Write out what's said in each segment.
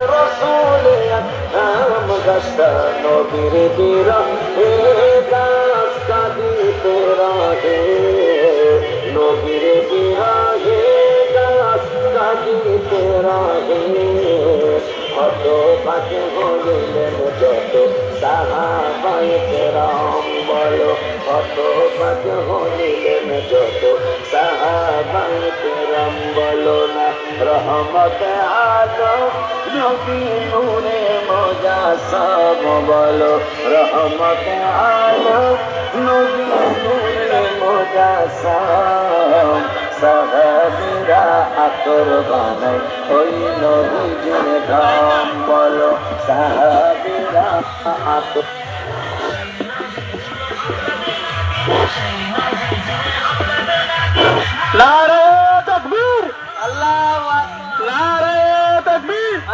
রসুলে নাম গাছটা নবীর বীরা হে গাছ কাঁদিতে রাহে নবীর বীরা হে গাছ কাঁদিতে রাহে হত পাকে হইলেন যত সাহাবাই কেরাম বলো। হত পাকে হইলেন যত সাহাবাই কেরাম বলো। রহমত আলম নবী নূরে মজা সব বলো। রহমত আলম নবী নূরে মজা সব। সাহাবিরা বানাই, ওই নবীজির ধাম বলো। সাহাবিরা নারে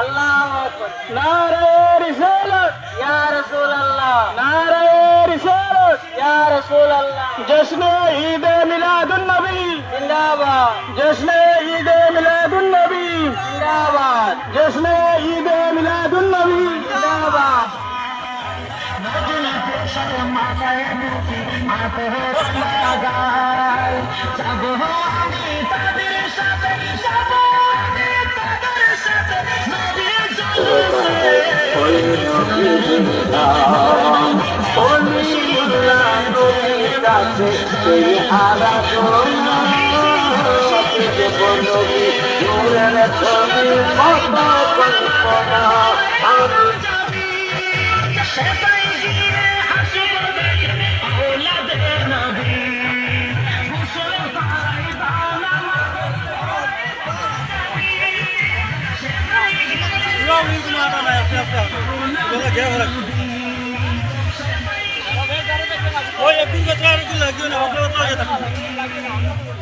আল্লাহু আকবার। নারে রিসালাত। ইয়া রাসূলুল্লাহ। নারে রিসালাত। ইয়া রাসূলুল্লাহ। জশ্নে ঈদ মিলাদুন নবী। জিন্দাবাদ। জশ্নে ঈদ মিলাদুন নবী। জিন্দাবাদ। জশ্নে ঈদ মিলাদুন নবী। জিন্দাবাদ। ওই নবীজির কাছে সেই আরাধনা দেব নূরের ছবি কত কল্পনা ਲੱਗਿਆ ਹੋਰ ਓਏ ਇੱਕ ਵੀ ਕਚਰਾ ਨਹੀਂ ਲੱਗਿਆ ਨਾ ਆਪਣਾ ਤਾਂ।